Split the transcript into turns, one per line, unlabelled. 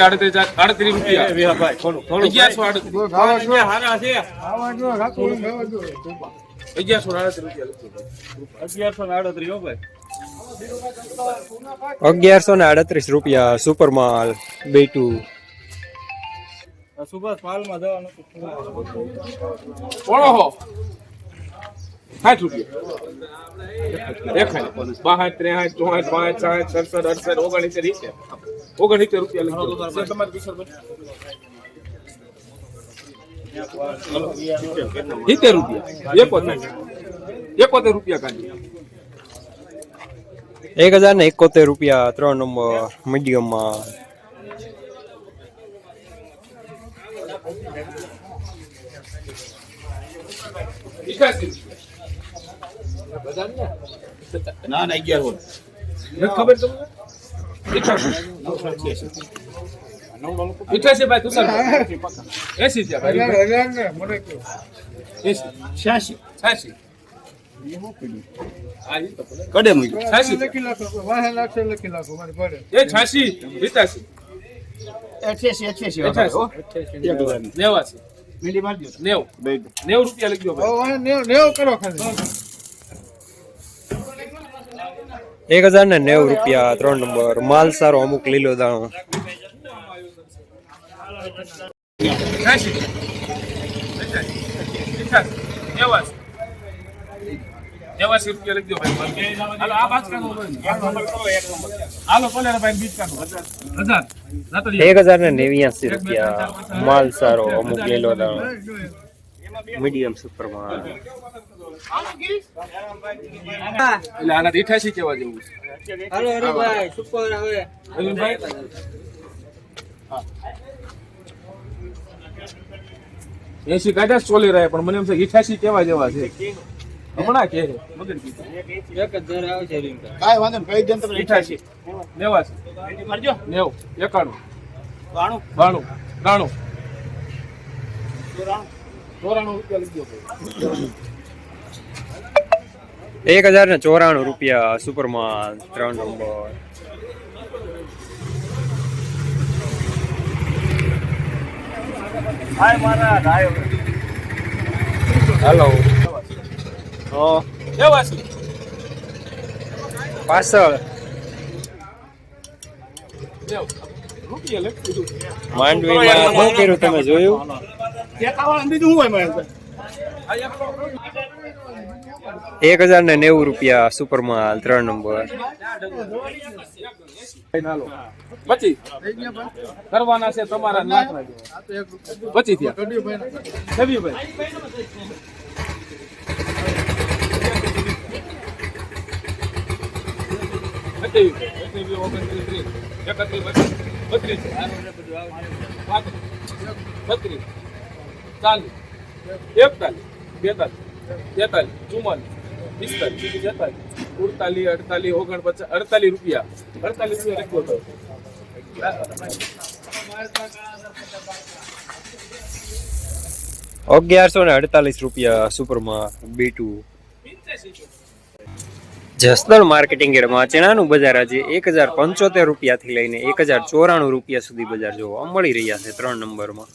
આડત્રીસ રૂપિયા. અગિયારસો અગિયારસો
ને આડત્રીસ હો ભાઈ.
અગિયારસો ને આડત્રીસ રૂપિયા સુપર માલ બેટુ
સુભાષ પાલમાં જવાનું
સાઠ રૂપિયા. દેખાય. બાસઠ ત્રેસઠ ચોસઠ પાંચ સાઠ સડસઠ અડસઠ ઓગણીસેર ઇત્તેર ઓગણીસેર રૂપિયા લખી તમારે સિત્તેર રૂપિયા. એકોતેર. એકોતેર રૂપિયા કાઢી.
એક હજાર ને એકોતેર રૂપિયા ત્રણ નંબર મીડિયમમાં.
એકાસી
ના ના અગિયાર હોય
નથી ખબર તમને? ઇઠ્યાસી ભાઈ તુષાર એસી થયા ભાઈ એસી.
છ્યાસી.
છ્યાસી. હા, ઈ તો પડે. એ છ્યાસી પિતાસી
અઠ્યાસી અઠ્યાસી નેવાસી
નેવાસી.
મીંડી મારી દો.
નેવું. નેવું રૂપિયા લખજો ભાઈ.
એક હજાર ને નેવું રૂપિયા ત્રણ નંબર. માલ સારો, અમુક લીલો દાણો. એક હજાર ને નેવ્યાસી રૂપિયા. માલ સારો, અમુક લીલો દાણો. મીડિયમ સુપર માલ.
એટલે આના અઠ્યાસી કેવા જેવું છે? અરવિંદભાઈ? હા. એસી કાઢ્યા છે ચોલી રહ્યા પણ મને એમ છે ઈઠાસી કેવા જેવા છે? હમણાં કે છે. મગજ કીધું.
કાંઈ વાંધો નહીં કઈ દે તમે
અઠ્યાસી નેવાસી
મારજો.
નેવું. એકાણું.
બાણું.
બાણું. ત્રાણું ચોરાણું. રૂપિયા લઈ ભાઈ.
એક હજાર ને ચોરાણું રૂપિયા સુપર માલ ત્રણ નંબર.
હેલો મારા હાય
હાલો પાછળ માંડવીમાં શું કર્યું તમે જોયું?
એક
હજાર ને નેવું રૂપિયા સુપર માલ ત્રણ નંબર.
કરવાના છે તમારા. પચીસ થયા. બત્રીસ, ચાલીસ, એકતાલીસ, બેતાલીસ, તેતાલીસ, ચુમ્માલીસ, પિસ્તાલીસ, છેતાલીસ, સુડતાલીસ, અડતાલીસ, ઓગણપચાસ, અડતાલીસ રૂપિયા. અડતાલીસ રૂપિયા લખ્યો હતો
અગિયારસો ને અડતાલીસ રૂપિયા સુપરમાં બીટુ. જસદણ માર્કેટિંગ એડમાં ચણાનું બજાર આજે એક હજાર પંચોતેર રૂપિયાથી લઈને એક હજાર ચોરાણું રૂપિયા સુધી બજાર જોવા મળી રહ્યા છે ત્રણ નંબરમાં.